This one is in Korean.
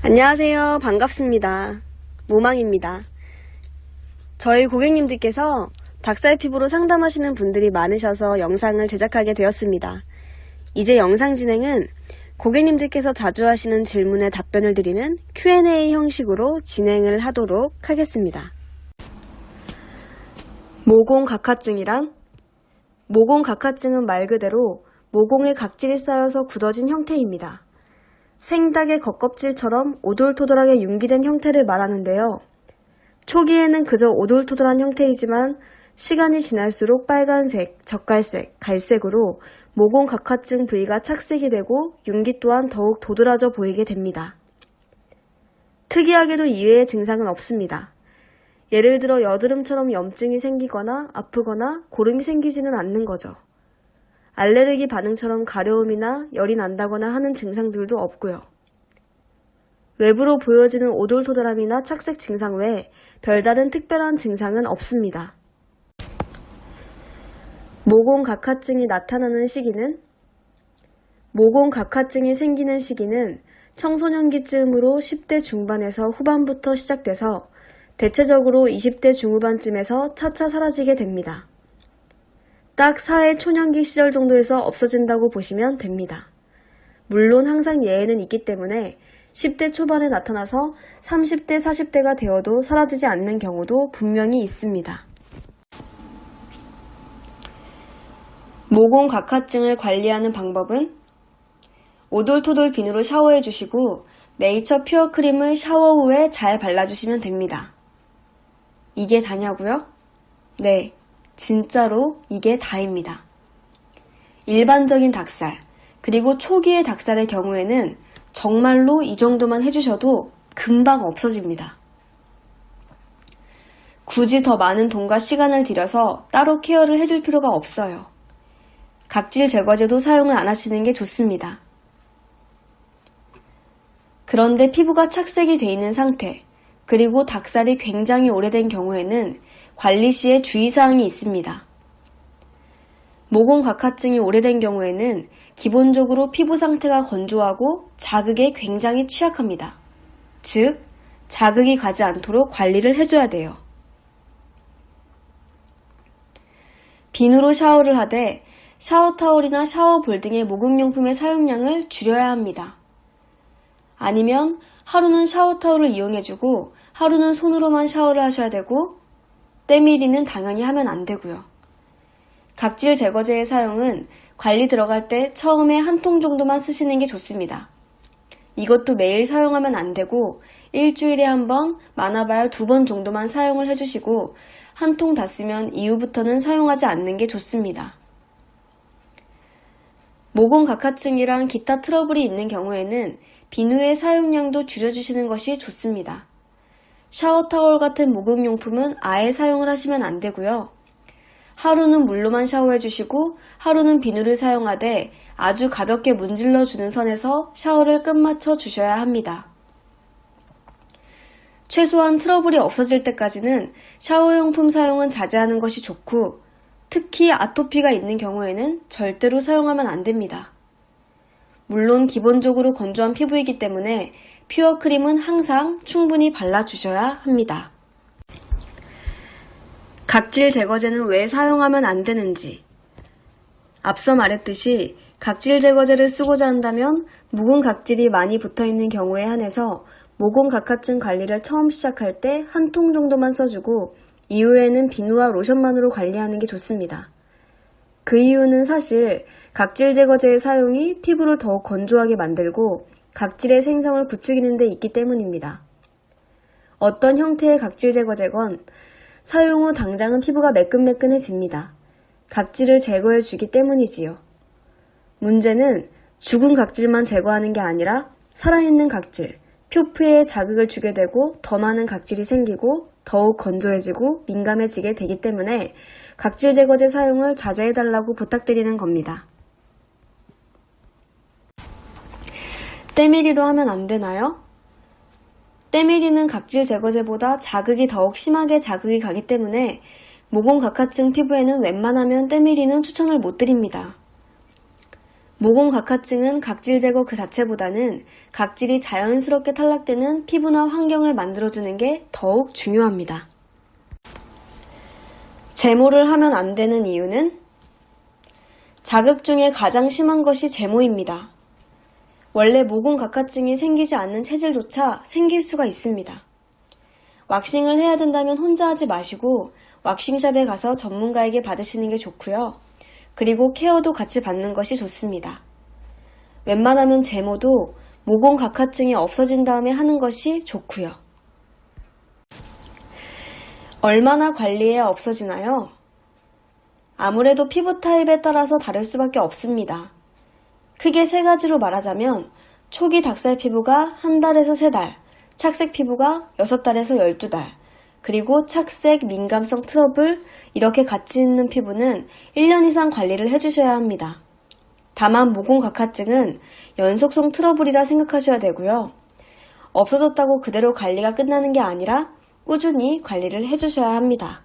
안녕하세요. 반갑습니다. 모망입니다. 저희 고객님들께서 닭살 피부로 상담하시는 분들이 많으셔서 영상을 제작하게 되었습니다. 이제 영상 진행은 고객님들께서 자주 하시는 질문에 답변을 드리는 Q&A 형식으로 진행을 하도록 하겠습니다. 모공 각화증이란 모공 각화증은 말 그대로 모공에 각질이 쌓여서 굳어진 형태입니다. 생닭의 겉껍질처럼 오돌토돌하게 융기된 형태를 말하는데요. 초기에는 그저 오돌토돌한 형태이지만 시간이 지날수록 빨간색, 젓갈색, 갈색으로 모공 각화증 부위가 착색이 되고 융기 또한 더욱 도드라져 보이게 됩니다. 특이하게도 이외의 증상은 없습니다. 예를 들어 여드름처럼 염증이 생기거나 아프거나 고름이 생기지는 않는 거죠. 알레르기 반응처럼 가려움이나 열이 난다거나 하는 증상들도 없고요. 외부로 보여지는 오돌토돌함이나 착색 증상 외에 별다른 특별한 증상은 없습니다. 모공 각화증이 나타나는 시기는 모공 각화증이 생기는 시기는 청소년기쯤으로 10대 중반에서 후반부터 시작돼서 대체적으로 20대 중후반쯤에서 차차 사라지게 됩니다. 딱 사회 초년기 시절 정도에서 없어진다고 보시면 됩니다. 물론 항상 예외는 있기 때문에 10대 초반에 나타나서 30대, 40대가 되어도 사라지지 않는 경우도 분명히 있습니다. 모공 각화증을 관리하는 방법은 오돌토돌 비누로 샤워해 주시고 네이처 퓨어 크림을 샤워 후에 잘 발라주시면 됩니다. 이게 다냐고요? 네, 진짜로 이게 다입니다. 일반적인 닭살, 그리고 초기의 닭살의 경우에는 정말로 이 정도만 해주셔도 금방 없어집니다. 굳이 더 많은 돈과 시간을 들여서 따로 케어를 해줄 필요가 없어요. 각질 제거제도 사용을 안 하시는 게 좋습니다. 그런데 피부가 착색이 돼 있는 상태, 그리고 닭살이 굉장히 오래된 경우에는 관리 시에 주의사항이 있습니다. 모공 각화증이 오래된 경우에는 기본적으로 피부 상태가 건조하고 자극에 굉장히 취약합니다. 즉, 자극이 가지 않도록 관리를 해줘야 돼요. 비누로 샤워를 하되 샤워타올이나 샤워볼 등의 목욕용품의 사용량을 줄여야 합니다. 아니면 하루는 샤워타올을 이용해주고 하루는 손으로만 샤워를 하셔야 되고 때밀이는 당연히 하면 안 되고요. 각질 제거제의 사용은 관리 들어갈 때 처음에 한 통 정도만 쓰시는 게 좋습니다. 이것도 매일 사용하면 안 되고 일주일에 한 번, 많아봐야 두 번 정도만 사용을 해주시고 한 통 다 쓰면 이후부터는 사용하지 않는 게 좋습니다. 모공 각화증이랑 기타 트러블이 있는 경우에는 비누의 사용량도 줄여주시는 것이 좋습니다. 샤워타월 같은 목욕용품은 아예 사용을 하시면 안 되고요. 하루는 물로만 샤워해 주시고 하루는 비누를 사용하되 아주 가볍게 문질러 주는 선에서 샤워를 끝마쳐 주셔야 합니다. 최소한 트러블이 없어질 때까지는 샤워용품 사용은 자제하는 것이 좋고 특히 아토피가 있는 경우에는 절대로 사용하면 안 됩니다. 물론 기본적으로 건조한 피부이기 때문에 퓨어 크림은 항상 충분히 발라주셔야 합니다. 각질 제거제는 왜 사용하면 안 되는지. 앞서 말했듯이 각질 제거제를 쓰고자 한다면 묵은 각질이 많이 붙어 있는 경우에 한해서 모공 각화증 관리를 처음 시작할 때 한 통 정도만 써주고 이후에는 비누와 로션만으로 관리하는 게 좋습니다. 그 이유는 사실 각질 제거제의 사용이 피부를 더욱 건조하게 만들고 각질의 생성을 부추기는 데 있기 때문입니다. 어떤 형태의 각질 제거제건 사용 후 당장은 피부가 매끈매끈해집니다. 각질을 제거해 주기 때문이지요. 문제는 죽은 각질만 제거하는 게 아니라 살아있는 각질, 표피에 자극을 주게 되고 더 많은 각질이 생기고 더욱 건조해지고 민감해지게 되기 때문에 각질 제거제 사용을 자제해달라고 부탁드리는 겁니다. 때밀이도 하면 안 되나요? 때밀이는 각질 제거제보다 자극이 더욱 심하게 자극이 가기 때문에 모공 각화증 피부에는 웬만하면 때밀이는 추천을 못 드립니다. 모공 각화증은 각질 제거 그 자체보다는 각질이 자연스럽게 탈락되는 피부나 환경을 만들어주는 게 더욱 중요합니다. 제모를 하면 안 되는 이유는 자극 중에 가장 심한 것이 제모입니다. 원래 모공각화증이 생기지 않는 체질조차 생길 수가 있습니다. 왁싱을 해야 된다면 혼자 하지 마시고 왁싱샵에 가서 전문가에게 받으시는 게 좋고요. 그리고 케어도 같이 받는 것이 좋습니다. 웬만하면 제모도 모공각화증이 없어진 다음에 하는 것이 좋고요. 얼마나 관리해야 없어지나요? 아무래도 피부 타입에 따라서 다를 수밖에 없습니다. 크게 세 가지로 말하자면 초기 닭살 피부가 한 달에서 세 달, 착색 피부가 여섯 달에서 열두 달, 그리고 착색, 민감성 트러블 이렇게 같이 있는 피부는 1년 이상 관리를 해주셔야 합니다. 다만 모공각화증은 연속성 트러블이라 생각하셔야 되고요. 없어졌다고 그대로 관리가 끝나는 게 아니라 꾸준히 관리를 해주셔야 합니다.